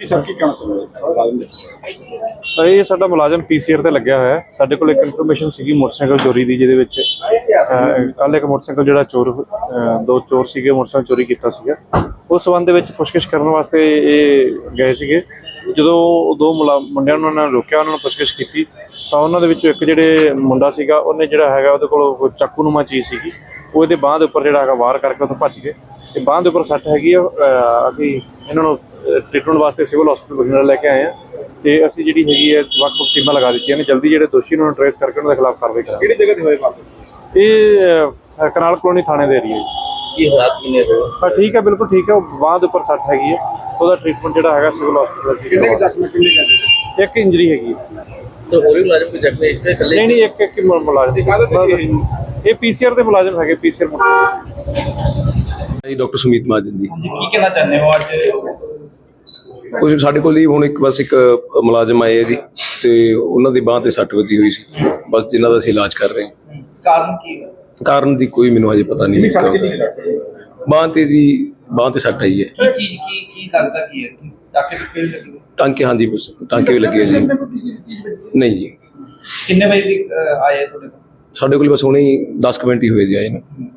ਇਹ ਸਰ, ਕੀ ਕਹਿਣਾ ਚਾਹੁੰਦੇ ਰਾਜਨ ਇਹ ਸਾਡਾ ਮੁਲਾਜ਼ਮ ਪੀਸੀਆਰ ਤੇ ਲੱਗਿਆ ਹੋਇਆ ਸਾਡੇ ਕੋਲ ਇੱਕ ਇਨਫੋਰਮੇਸ਼ਨ ਸੀਗੀ ਮੋਟਰਸਾਈਕਲ ਚੋਰੀ ਦੀ, ਜਿਹਦੇ ਵਿੱਚ ਕੱਲ ਇੱਕ ਮੋਟਰਸਾਈਕਲ ਜਿਹੜਾ ਚੋਰ ਦੋ ਚੋਰ ਸੀਗੇ, ਮੋਟਰਸਾਈਕਲ ਚੋਰੀ ਕੀਤਾ ਸੀਗਾ। ਉਸ ਸੰਬੰਧ ਦੇ ਵਿੱਚ ਪੁੱਛਗਿੱਛ ਕਰਨ ਵਾਸਤੇ ਇਹ ਗਏ ਸੀਗੇ। ਜਦੋਂ ਉਹ ਦੋ ਮੁੰਡਿਆਂ ਨੂੰ ਉਹਨਾਂ ਨੇ ਰੋਕਿਆ ਉਹਨਾਂ ਨੂੰ ਪੁੱਛਗਿੱਛ ਕੀਤੀ ਤਾਂ ਉਹਨਾਂ ਦੇ ਵਿੱਚੋਂ ਇੱਕ ਜਿਹੜੇ ਮੁੰਡਾ ਸੀਗਾ ਉਹਨੇ ਜਿਹੜਾ ਹੈਗਾ ਉਹਦੇ ਕੋਲ ਚਾਕੂ ਨੂੰਮਾ ਚੀਜ਼ ਸੀਗੀ। ਉਹ ਇਹਦੇ ਬਾਹ ਦੇ ਉੱਪਰ ਜਿਹੜਾ ਹੈਗਾ ਵਾਰ ਕਰਕੇ ਉੱਥੋਂ ਭੱਜ ਗਏ। ਤੇ ਬਾਹ ਦੇ ਉੱਪਰ ਸੱਟ ਹੈਗੀ ਆ ਅਸੀਂ ਇਹਨਾਂ ਨੂੰ ਟ੍ਰੀਟਮੈਂਟ ਵਾਸਤੇ ਸਿਵਲ ਹਸਪੀਟਲ ਬਠਿੰਡਾ ਲੈ ਕੇ ਆਏ ਆ। ਤੇ ਅਸੀਂ ਜਿਹੜੀ ਹੈਗੀ ਹੈ ਵੱਖ-ਵੱਖ ਟੀਮਾਂ ਲਗਾ ਦਿੱਤੀਆਂ ਨੇ ਜਲਦੀ ਜਿਹੜੇ ਦੋਸ਼ੀ ਨੇ ਟ੍ਰੇਸ ਕਰਕੇ ਉਹਨਾਂ ਦੇ ਖਿਲਾਫ ਕਾਰਵਾਈ ਕਰਾਂਗੇ। ਕਿਹੜੀ ਜਗ੍ਹਾ ਤੇ ਹੋਏ ਵਾਪਸ ਇਹ ਕਨਾਲ ਕਲੋਨੀ ਥਾਣੇ ਦੇ ਏਰੀਆ ਜੀ। ਕੀ ਹਾਲਾਤ ਕਿਨੇ ਹੋ? ਹਾਂ ਠੀਕ ਹੈ ਬਿਲਕੁਲ ਠੀਕ ਹੈ। ਉਹ ਬਾਂਹ ਦੇ ਉੱਪਰ ਸੱਟ ਹੈਗੀ ਹੈ। ਉਹਦਾ ਟ੍ਰੀਟਮੈਂਟ ਜਿਹੜਾ ਹੈਗਾ ਸਿਵਲ ਹਸਪੀਟਲ ਕਿੰਨੇ ਕੁ ਚ ਜ਼ਖਮ ਕਿੰਨੇ ਕਹਿੰਦੇ ਇੱਕ ਇੰਜਰੀ ਹੈਗੀ ਹੈ। ਤੇ ਹੋਰ ਵੀ ਮੁਲਾਜ਼ਮ ਕੋਈ ਜ਼ਖਮੀ ਇਸ ਤੇ ਇਕੱਲੇ ਨਹੀਂ ਨਹੀਂ ਇੱਕ ਇੱਕ ਮੁਲਾਜ਼ਮ ਇਹ ਪੀਸੀਆਰ ਦੇ ਮੁਲਾਜ਼ਮ ਹੈਗੇ ਪੀਸੀਆਰ ਮੁਲਾਜ਼ਮ। ਜੀ ਡਾਕਟਰ ਸੁਮੀਤ ਮਾਜਨ ਜੀ। ਕੀ ਕਹਿਣਾ ਚਾਹੁੰਦੇ ਹੋ ਅੱਜ? ਕੁਝ ਸਾਡੇ ਕੋਲ ਹੀ ਹੁਣ ਇੱਕ ਬਸ ਇੱਕ ਮੁਲਾਜ਼ਮ ਆਏ ਆ ਜੀ। ਤੇ ਉਹਨਾਂ ਦੀ ਬਾਹ ਤੇ ਸੱਟ ਵੱਜੀ ਹੋਈ ਸੀ। ਬਸ ਜਿਨ੍ਹਾਂ ਦਾ ਅਸੀਂ ਇਲਾਜ ਕਰ ਰਹੇ ਹਾਂ ਕਾਰਨ ਕੀ ਹੈ? ਕਾਰਨ ਦੀ ਕੋਈ ਮੈਨੂੰ ਹਜੇ ਪਤਾ ਨਹੀਂ ਸਕਦੇ ਬਾਹ ਤੇ ਜੀ ਬਾਹ ਤੇ ਸੱਟ ਆਈ ਹੈ। ਕੀ ਚੀਜ਼ ਕੀ ਕੀ ਲੱਗਦਾ ਕੀ ਹੈ? ਕਿਸ ਟਾਕੇ ਤੇ ਪੇੜ ਲੱਗੀ ਟਾਂਕੇ ਹਾਂਜੀ ਬਸ ਟਾਂਕੇ ਵੀ ਲੱਗੇ ਆ ਜੀ। ਨਹੀਂ ਜੀ। ਕਿੰਨੇ ਵਜੇ ਦੀ ਅਹ, ਆਏ ਤੁਹਾਡੇ ਕੋਲ? ਸਾਡੇ ਕੋਲ ਬਸ ਹੁਣੇ ਹੀ 10 ਕੁ ਮਿੰਟ ਹੀ ਹੋਏ ਜੀ ਆਏ ਨੂੰ।